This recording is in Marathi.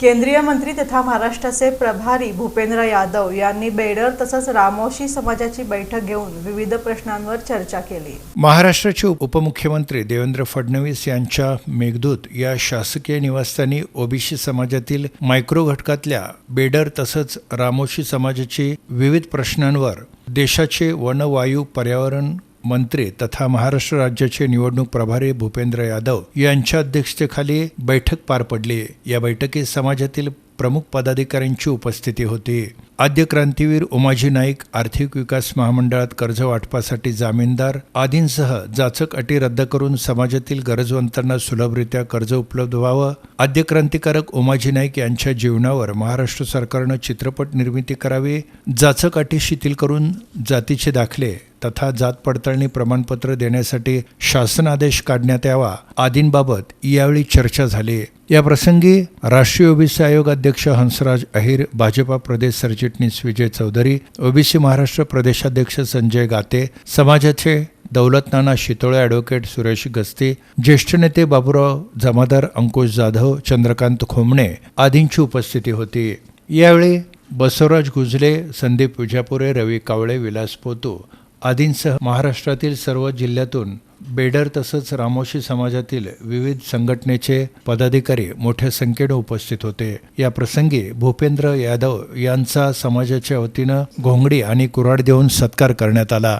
केंद्रीय मंत्री तथा महाराष्ट्राचे प्रभारी भूपेंद्र यादव यांनी बेडर तसंच रामोशी समाजाची बैठक घेऊन विविध प्रश्नांवर चर्चा केली. महाराष्ट्राचे उपमुख्यमंत्री देवेंद्र फडणवीस यांच्या मेघदूत या शासकीय निवासस्थानी ओबीसी समाजातील मायक्रो घटकातल्या बेडर तसंच रामोशी समाजाची विविध प्रश्नांवर देशाचे वनवायू पर्यावरण मंत्री तथा महाराष्ट्र राज्याचे निवडणूक प्रभारी भूपेंद्र यादव यांच्या अध्यक्षतेखाली बैठक पार पडली. या बैठकीत समाजातील प्रमुख पदाधिकाऱ्यांची उपस्थिती होती. आद्य क्रांतीवीर उमाजी नाईक आर्थिक विकास महामंडळात कर्ज वाटपासाठी जामीनदार आदींसह जाचक अटी रद्द करून समाजातील गरजवंतांना सुलभरित्या कर्ज उपलब्ध व्हावं. आद्य क्रांतिकारक उमाजी नाईक यांच्या जीवनावर महाराष्ट्र सरकारनं चित्रपट निर्मिती करावी जाचक अटी शिथिल करून जातीचे दाखले तथा जात पडताळणी प्रमाणपत्र देण्यासाठी शासन आदेश काढण्यात यावा. आदींबाबत यावेळी चर्चा झाली. या प्रसंगी राष्ट्रीय ओबीसी आयोग अध्यक्ष हंसराज अहिर भाजपा प्रदेश सरचिटणीस विजय चौधरी ओबीसी महाराष्ट्र प्रदेशाध्यक्ष संजय गाते समाजाचे दौलत नाना शितोळे ॲडव्होकेट सुरेश गस्ती ज्येष्ठ नेते बाबूराव जमादार अंकुश जाधव चंद्रकांत खोमणे आदींची उपस्थिती होती. यावेळी बसवराज गुजले संदीप विजापुरे रवी कावळे विलास पोतू आदींसह महाराष्ट्रातील सर्व जिल्ह्यातून बेडर तसंच रामोशी समाजातील विविध संघटनेचे पदाधिकारी मोठ्या संख्येनं उपस्थित होते. या प्रसंगी भूपेंद्र यादव यांचा समाजाच्या वतीनं घोंगडी आणि कुऱ्हाड देऊन सत्कार करण्यात आला.